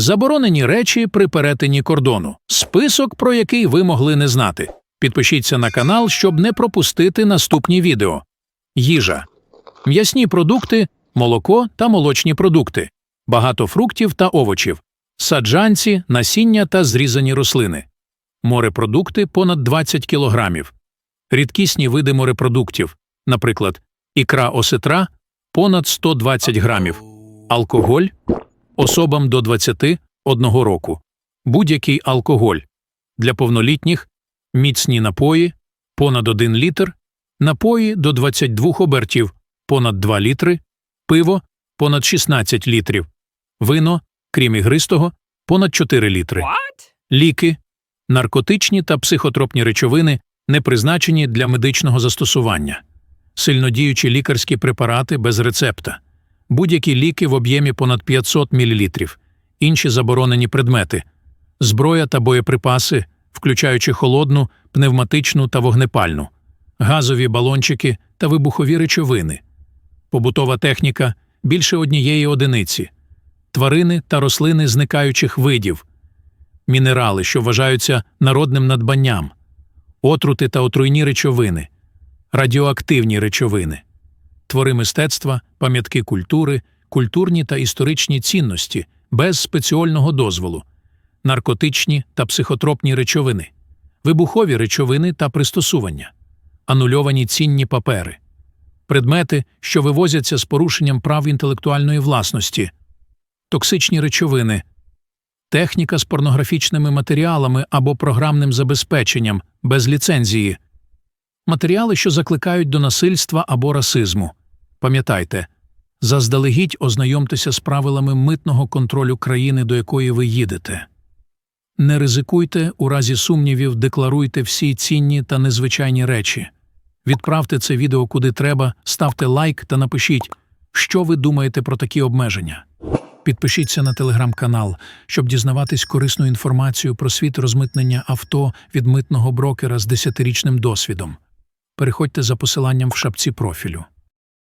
Заборонені речі при перетині кордону. Список, про який ви могли не знати. Підпишіться на канал, щоб не пропустити наступні відео. Їжа. М'ясні продукти, молоко та молочні продукти, багато фруктів та овочів, саджанці, насіння та зрізані рослини, морепродукти понад 20 кілограмів, рідкісні види морепродуктів, наприклад, ікра осетра понад 120 грамів, алкоголь особам до 21 року, будь-який алкоголь. Для повнолітніх, міцні напої понад 1 літр, напої до 22 обертів понад 2 літри, пиво понад 16 літрів, вино, крім ігристого, понад 4 літри, ліки, наркотичні та психотропні речовини, не призначені для медичного застосування, сильнодіючі лікарські препарати без рецепта, будь-які ліки в об'ємі понад 500 мл, інші заборонені предмети, зброя та боєприпаси, включаючи холодну, пневматичну та вогнепальну, газові балончики та вибухові речовини, побутова техніка більше однієї одиниці, тварини та рослини зникаючих видів, мінерали, що вважаються народним надбанням, отрути та отруйні речовини, радіоактивні речовини, твори мистецтва, пам'ятки культури, культурні та історичні цінності без спеціального дозволу, наркотичні та психотропні речовини, вибухові речовини та пристосування, анульовані цінні папери, предмети, що вивозяться з порушенням прав інтелектуальної власності, токсичні речовини, техніка з порнографічними матеріалами або програмним забезпеченням без ліцензії, матеріали, що закликають до насильства або расизму. Пам'ятайте, заздалегідь ознайомтеся з правилами митного контролю країни, до якої ви їдете. Не ризикуйте, у разі сумнівів декларуйте всі цінні та незвичайні речі. Відправте це відео куди треба, ставте лайк та напишіть, що ви думаєте про такі обмеження. Підпишіться на телеграм-канал, щоб дізнаватись корисну інформацію про світ розмитнення авто від митного брокера з 10-річним досвідом. Переходьте за посиланням в шапці профілю.